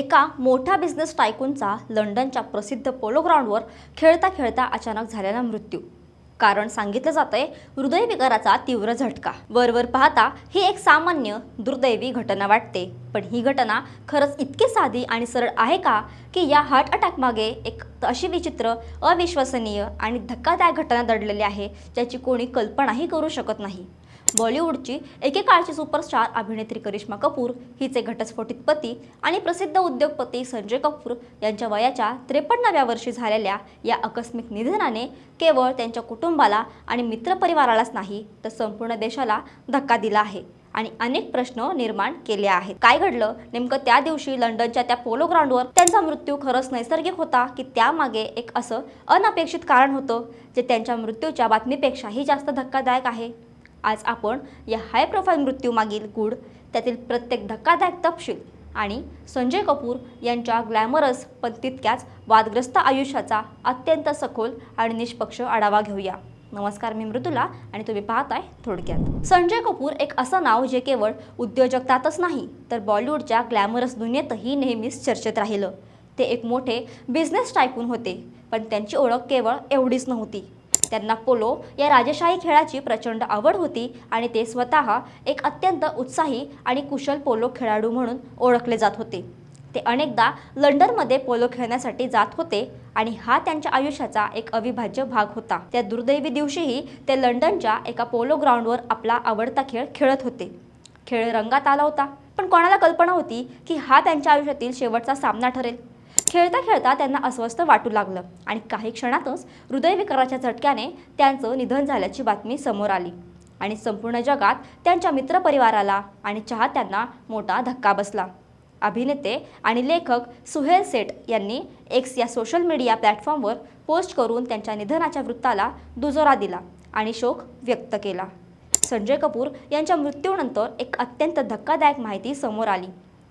एका मोठ्या बिझनेस टायकूनचा लंडनच्या प्रसिद्ध पोलो ग्राउंडवर खेळता खेळता अचानक झालेला मृत्यू. कारण सांगितलं जातंय हृदयविकाराचा तीव्र झटका. वरवर पाहता ही एक सामान्य दुर्दैवी घटना वाटते. पण ही घटना खरंच इतकी साधी आणि सरळ आहे का की या हार्ट अटॅक मागे एक अशी विचित्र अविश्वसनीय आणि धक्कादायक घटना दडलेली आहे ज्याची कोणी कल्पनाही करू शकत नाही. बॉलिवूडची एकेकाळची सुपरस्टार अभिनेत्री करिश्मा कपूर हिचे घटस्फोटित पती आणि प्रसिद्ध उद्योगपती संजय कपूर यांच्या वयाच्या त्रेपन्नाव्या वर्षी झालेल्या या आकस्मिक निधनाने केवळ त्यांच्या कुटुंबाला आणि मित्रपरिवारालाच नाही तर संपूर्ण देशाला धक्का दिला आहे आणि अनेक प्रश्न निर्माण केले आहेत. काय घडलं? नेमकं त्या दिवशी लंडनच्या त्या पोलो ग्राउंडवर त्यांचा मृत्यू खरंच नैसर्गिक होता की त्यामागे एक असं अनपेक्षित कारण होतं जे त्यांच्या मृत्यूच्या बातमीपेक्षाही जास्त धक्कादायक आहे? आज आपण या हाय प्रोफाईल मृत्यूमागील गूढ त्यातील प्रत्येक धक्कादायक तपशील आणि संजय कपूर यांच्या ग्लॅमरस पण तितक्याच वादग्रस्त आयुष्याचा अत्यंत सखोल आणि निष्पक्ष आढावा घेऊया. नमस्कार मी मृदुला आणि तुम्ही पाहताय थोडक्यात. संजय कपूर एक असं नाव जे केवळ उद्योजकतातच नाही तर बॉलिवूडच्या ग्लॅमरस दुनियेतही नेहमीच चर्चेत राहिलं. ते एक मोठे बिझनेस टायकून होते पण त्यांची ओळख केवळ एवढीच नव्हती. त्यांना पोलो या राजेशाही खेळाची प्रचंड आवड होती आणि ते स्वतः एक अत्यंत उत्साही आणि कुशल पोलो खेळाडू म्हणून ओळखले जात होते. ते अनेकदा लंडनमध्ये पोलो खेळण्यासाठी जात होते आणि हा त्यांच्या आयुष्याचा एक अविभाज्य भाग होता. त्या दुर्दैवी दिवशीही ते लंडनच्या एका पोलो ग्राउंडवर आपला आवडता खेळ खेळत होते. खेळ रंगात आला होता. पण कोणाला कल्पना होती की हा त्यांच्या आयुष्यातील शेवटचा सामना ठरेल? खेळता खेळता त्यांना अस्वस्थ वाटू लागलं आणि काही क्षणातच हृदयविकाराच्या झटक्याने त्यांचं निधन झाल्याची बातमी समोर आली. आणि संपूर्ण जगात त्यांच्या मित्रपरिवाराला आणि चाहत्यांना मोठा धक्का बसला. अभिनेते आणि लेखक सुहेल सेठ यांनी एक्स या सोशल मीडिया प्लॅटफॉर्मवर पोस्ट करून त्यांच्या निधनाच्या वृत्ताला दुजोरा दिला आणि शोक व्यक्त केला. संजय कपूर यांच्या मृत्यूनंतर एक अत्यंत धक्कादायक माहिती समोर आली.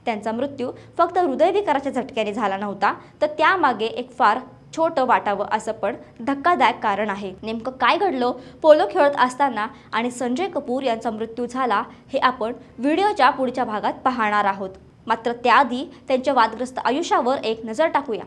त्यांचा मृत्यू फक्त हृदयविकाराच्या झटक्याने झाला नव्हता तर त्यामागे एक फार छोटं वाटावं असं पण धक्कादायक कारण आहे. नेमकं काय घडलं? पोलो खेळत असताना आणि संजय कपूर यांचा मृत्यू झाला हे आपण व्हिडिओच्या पुढच्या भागात पाहणार आहोत. मात्र त्याआधी त्यांच्या वादग्रस्त आयुष्यावर एक नजर टाकूया.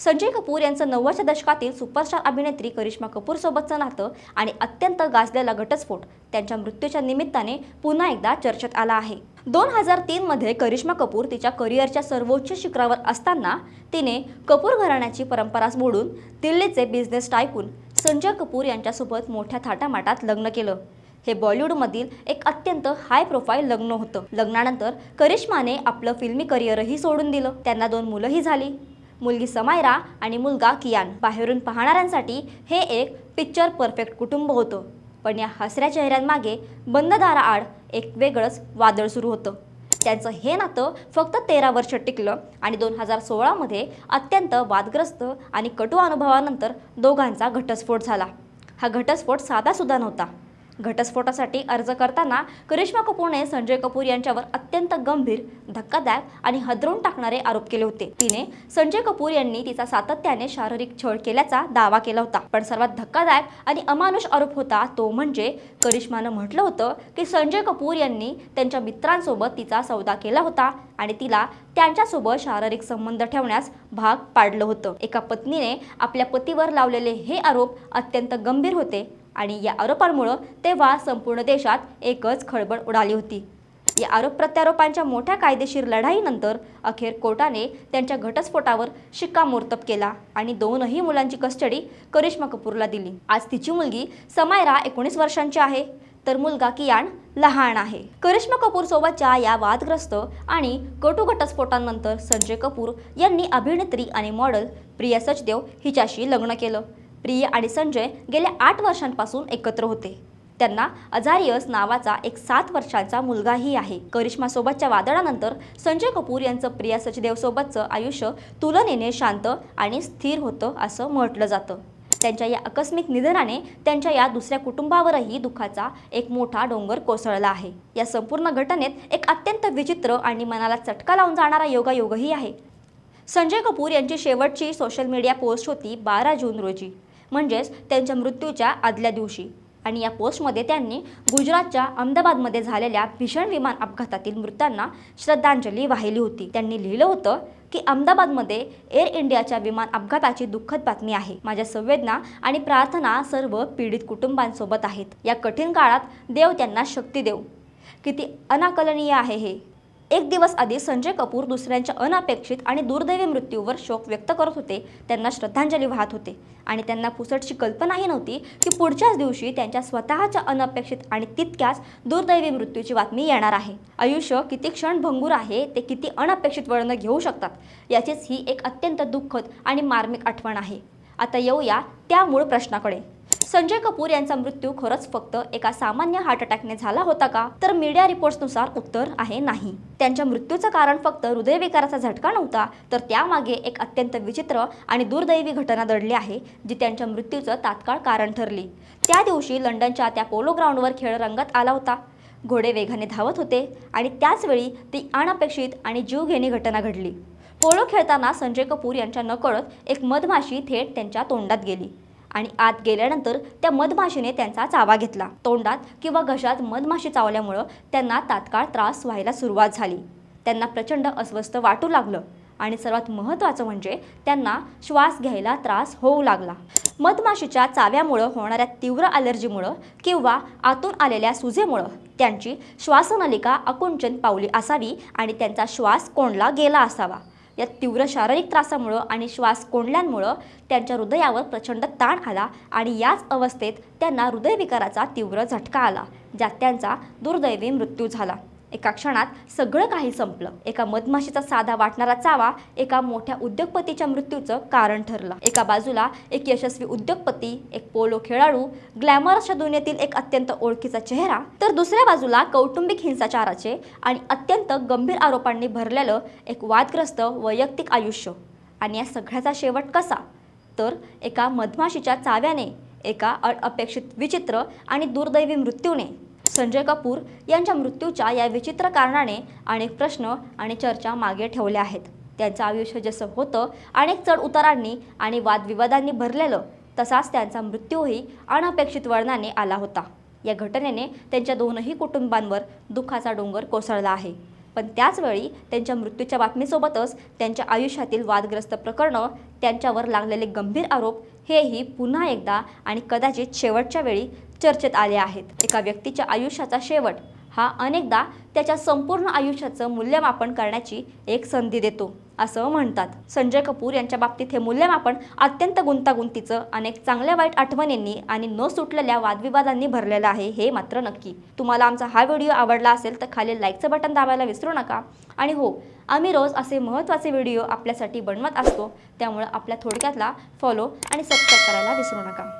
संजय कपूर यांचं नव्वदच्या दशकातील सुपरस्टार अभिनेत्री करिश्मा कपूरसोबतचं नातं आणि अत्यंत गाजलेला घटस्फोट त्यांच्या मृत्यूच्या निमित्ताने पुन्हा एकदा चर्चेत आला आहे. दोन हजार तीनमध्ये करिश्मा कपूर तिच्या करिअरच्या सर्वोच्च शिखरावर असताना तिने कपूर घराण्याची परंपरा मोडून दिल्लीचे बिझनेस टायकून संजय कपूर यांच्यासोबत मोठ्या थाटामाटात लग्न केलं. हे बॉलिवूडमधील एक अत्यंत हाय प्रोफाईल लग्न होतं. लग्नानंतर करिश्माने आपलं फिल्मी करिअरही सोडून दिलं. त्यांना दोन मुलंही झाली. मुलगी समायरा आणि मुलगा कियान. बाहेरून पाहणाऱ्यांसाठी हे एक पिक्चर परफेक्ट कुटुंब होतं. पण या हसऱ्या चेहऱ्यांमागे बंद दाराआड एक वेगळंच वादळ सुरू होतं. त्यांचं हे नातं फक्त तेरा वर्ष टिकलं आणि दोन हजार सोळामध्ये अत्यंत वादग्रस्त आणि कटू अनुभवानंतर दोघांचा घटस्फोट झाला. हा घटस्फोट साधासुद्धा नव्हता. घटस्फोटासाठी अर्ज करताना करिश्मा कपूरने संजय कपूर यांच्यावर अत्यंत गंभीर धक्कादायक आणि हदरून टाकणारे आरोप केले होते. तिने संजय कपूर यांनी तिचा सातत्याने शारीरिक छळ केल्याचा दावा केला होता. पण सर्वात धक्कादायक आणि अमानुष आरोप होता तो म्हणजे करिश्मानं म्हटलं होतं की संजय कपूर यांनी त्यांच्या मित्रांसोबत तिचा सौदा केला होता आणि तिला त्यांच्यासोबत शारीरिक संबंध ठेवण्यास भाग पाडलं होतं. एका पत्नीने आपल्या पतीवर लावलेले हे आरोप अत्यंत गंभीर होते. आणि या आरोपांमुळं तेव्हा संपूर्ण देशात एकच खळबळ उडाली होती. या आरोप प्रत्यारोपांच्या मोठ्या कायदेशीर लढाईनंतर अखेर कोर्टाने त्यांच्या घटस्फोटावर शिक्कामोर्तब केला आणि दोनही मुलांची कस्टडी करिश्मा कपूरला दिली. आज तिची मुलगी समायरा एकोणीस वर्षांची आहे. तर मुलगा कियान लहान आहे. करिश्मा कपूर सोबतच्या या वादग्रस्त आणि कटू घटस्फोटांनंतर संजय कपूर यांनी अभिनेत्री आणि मॉडेल प्रिया सचदेव हिच्याशी लग्न केलं. प्रिया आणि संजय गेल्या आठ वर्षांपासून एकत्र होते. त्यांना अझारियस नावाचा एक सात वर्षांचा मुलगाही आहे. करिश्मासोबतच्या वादळानंतर संजय कपूर यांचं प्रिया सचदेवसोबतचं आयुष्य तुलनेने शांत आणि स्थिर होतं असं म्हटलं जातं. त्यांच्या या आकस्मिक निधनाने त्यांच्या या दुसऱ्या कुटुंबावरही दुःखाचा एक मोठा डोंगर कोसळला आहे. या संपूर्ण घटनेत एक अत्यंत विचित्र आणि मनाला चटका लावून जाणारा योगायोगही आहे. संजय कपूर यांची शेवटची सोशल मीडिया पोस्ट होती बारा जून रोजी. म्हणजेच त्यांच्या मृत्यूच्या आदल्या दिवशी. आणि या पोस्टमध्ये त्यांनी गुजरातच्या अहमदाबादमध्ये झालेल्या भीषण विमान अपघातातील मृतांना श्रद्धांजली वाहिली होती. त्यांनी लिहिलं होतं की अहमदाबादमध्ये एअर इंडियाच्या विमान अपघाताची दुःखद बातमी आहे. माझ्या संवेदना आणि प्रार्थना सर्व पीडित कुटुंबांसोबत आहेत. या कठीण काळात देव त्यांना शक्ती देव किती अनाकलनीय आहे हे. एक दिवस आधी संजय कपूर दुसऱ्यांच्या अनपेक्षित आणि दुर्दैवी मृत्यूवर शोक व्यक्त करत होते. त्यांना श्रद्धांजली वाहत होते. आणि त्यांना पुसटची कल्पनाही नव्हती की पुढच्याच दिवशी त्यांच्या स्वतःच्या अनपेक्षित आणि तितक्याच दुर्दैवी मृत्यूची बातमी येणार आहे. आयुष्य किती क्षण भंगूर आहे ते किती अनपेक्षित वळणं घेऊ शकतात याचीच ही एक अत्यंत दुःखद आणि मार्मिक आठवण आहे. आता येऊया त्या मूळ प्रश्नाकडे. संजय कपूर यांचा मृत्यू खरंच फक्त एका सामान्य हार्ट अटॅकने झाला होता का? तर मीडिया रिपोर्ट्सनुसार उत्तर आहे नाही. त्यांच्या मृत्यूचं कारण फक्त हृदयविकाराचा झटका नव्हता तर त्यामागे एक अत्यंत विचित्र आणि दुर्दैवी घटना दडली आहे जी त्यांच्या मृत्यूचं तात्काळ कारण ठरली. त्या दिवशी लंडनच्या त्या पोलो ग्राउंडवर खेळ रंगत आला होता. घोडे वेगाने धावत होते आणि त्याचवेळी ती अनपेक्षित आणि जीवघेणी घटना घडली. पोलो खेळताना संजय कपूर यांच्या नकळत एक मधमाशी थेट त्यांच्या तोंडात गेली. आणि आत गेल्यानंतर त्या मधमाशीने त्यांचा चावा घेतला. तोंडात किंवा घशात मधमाशी चावल्यामुळं त्यांना तात्काळ त्रास व्हायला सुरुवात झाली. त्यांना प्रचंड अस्वस्थ वाटू लागलं आणि सर्वात महत्त्वाचं म्हणजे त्यांना श्वास घ्यायला त्रास होऊ लागला. मधमाशीच्या चाव्यामुळं होणाऱ्या तीव्र ॲलर्जीमुळं किंवा आतून आलेल्या सुजेमुळं त्यांची श्वासनलिका अकुंचन पावली असावी आणि त्यांचा श्वास कोंडला गेला असावा. या तीव्र शारीरिक त्रासामुळं आणि श्वास कोंडल्यांमुळं त्यांच्या हृदयावर प्रचंड ताण आला आणि याच अवस्थेत त्यांना हृदयविकाराचा तीव्र झटका आला ज्यात त्यांचा दुर्दैवी मृत्यू झाला. एका क्षणात सगळं काही संपलं. एका मधमाशीचा साधा वाटणारा चावा एका मोठ्या उद्योगपतीच्या मृत्यूचं कारण ठरलं. एका बाजूला एक यशस्वी उद्योगपती एक पोलो खेळाडू ग्लॅमर अशा दुनियेतील एक अत्यंत ओळखीचा चेहरा तर दुसऱ्या बाजूला कौटुंबिक हिंसाचाराचे आणि अत्यंत गंभीर आरोपांनी भरलेलं एक वादग्रस्त वैयक्तिक आयुष्य. आणि या सगळ्याचा शेवट कसा? तर एका मधमाशीच्या चाव्याने एका अपेक्षित विचित्र आणि दुर्दैवी मृत्यूने. संजय कपूर यांच्या मृत्यूच्या या विचित्र कारणाने अनेक प्रश्न आणि चर्चा मागे ठेवल्या आहेत. त्यांचं आयुष्य जसं होतं अनेक चढ उतारांनी आणि वादविवादांनी भरलेलं तसाच त्यांचा मृत्यूही अनपेक्षित वळणाने आला होता. या घटनेने त्यांच्या दोनही कुटुंबांवर दुःखाचा डोंगर कोसळला आहे. पण त्याचवेळी त्यांच्या मृत्यूच्या बातमीसोबतच त्यांच्या आयुष्यातील वादग्रस्त प्रकरणं त्यांच्यावर लागलेले गंभीर आरोप हेही पुन्हा एकदा आणि कदाचित शेवटच्या वेळी चर्चेत आले आहेत. एका व्यक्तीच्या आयुष्याचा शेवट हा अनेकदा त्याच्या संपूर्ण आयुष्याचं मूल्यमापन करण्याची एक संधी देतो असं म्हणतात. संजय कपूर यांच्या बाबतीत हे मूल्यमापन अत्यंत गुंतागुंतीचं अनेक चांगल्या वाईट आठवणींनी आणि न सुटलेल्या वादविवादांनी भरलेलं आहे हे मात्र नक्की. तुम्हाला आमचा हा व्हिडिओ आवडला असेल तर खाली लाईकचं बटन दाबायला विसरू नका. आणि हो आम्ही रोज असे महत्त्वाचे व्हिडिओ आपल्यासाठी बनवत असतो त्यामुळे आपल्या थोडक्यातला फॉलो आणि सबस्क्राईब करायला विसरू नका.